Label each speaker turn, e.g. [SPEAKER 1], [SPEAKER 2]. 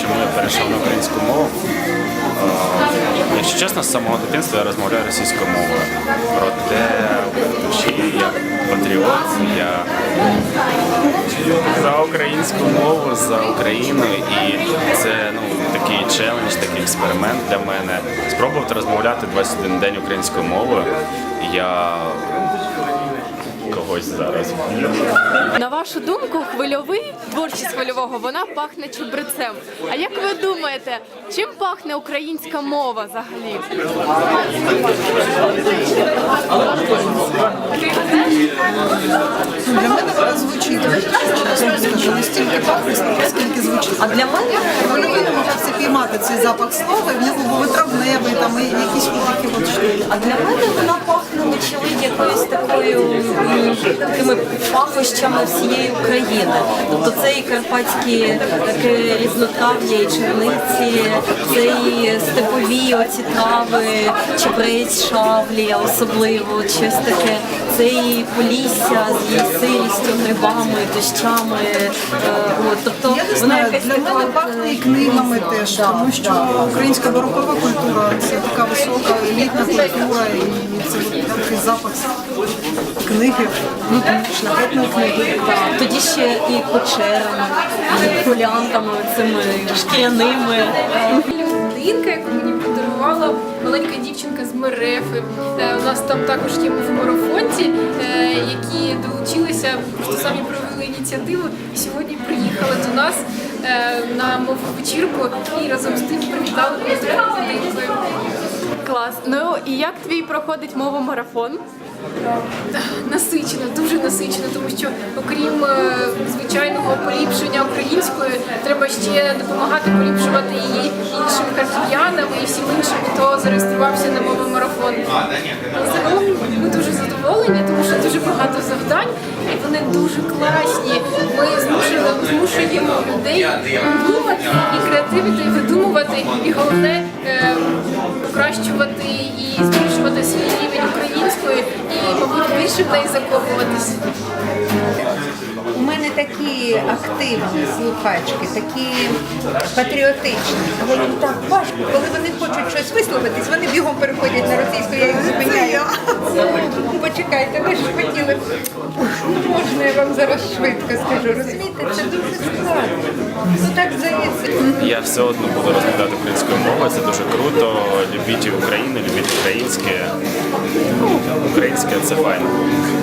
[SPEAKER 1] Чому я перейшов на українську мову? Е, Якщо чесно, з самого дитинства я розмовляю російською мовою. Проте я патріот, я за українську мову, за Україну, і це ну такий челендж, такий експеримент для мене. Спробувати розмовляти 21 день українською мовою. Я зараз.
[SPEAKER 2] На вашу думку, хвильовий творчість хвильового вона пахне чебрецем. А як ви думаєте, чим пахне українська мова взагалі?
[SPEAKER 3] Для мене вона звучить. Чесно скажу, А для мене хвильовий намагався піймати цей запах слова, в нього були травневий, там і якісь такі от штуки.
[SPEAKER 4] А для мене вона пахне очевидь якоюсь такою такими пахощами всієї України. Тобто це і карпатські таке різнотрав'я, і черниці, це і степові оці трави, чебрець, шавлія, особливо щось таке. Це і полісся з її сирістю, грибами, дощами. Е, От, тобто
[SPEAKER 3] Я не знаю, для мене пахне і
[SPEAKER 4] е,
[SPEAKER 3] книгами теж,
[SPEAKER 4] да,
[SPEAKER 3] тому що
[SPEAKER 4] да.
[SPEAKER 3] українська барокова культура це така висока елітна культура, і це такий запах книги, ну, шляхетної книги.
[SPEAKER 4] Так, Тоді ще і печерами, і полянками цими шкіряними.
[SPEAKER 5] Людинка, яку мені подарувала маленька дівчинка з Мерефи. Е, У нас там також є марафонці, е, які долучилися, просто самі провели ініціативу і сьогодні приїхали до нас е, на мову вечірку і разом з тим привітали мене.
[SPEAKER 2] Клас. Ну і як твій проходить мова марафон?
[SPEAKER 5] Насичено, дуже насичено, тому що окрім е, звичайного поліпшення української, треба ще допомагати поліпшувати її іншим харків'янам і всім іншим, хто зареєструвався на мовий марафон. Задоволені, тому що дуже багато завдань, і вони дуже класні. Ми змушуємо, змушуємо людей думати і креативити, і видумувати, і головне е, покращувати і збільшувати свій рівень української і, мабуть, більше в неї закопуватись.
[SPEAKER 6] У мене такі активні слухачки, такі патріотичні. Але їм так важко, щось висловитись, вони бігом переходять на російську, я їх зупиняю. Почекайте, ви ж хотіли. Можна я вам зараз швидко скажу. Розумієте, це дуже складно. Ну так здається.
[SPEAKER 1] Я все одно буду розмовляти українською мовою, це дуже круто. Любіть Україну, любіть українське. Українське це файно.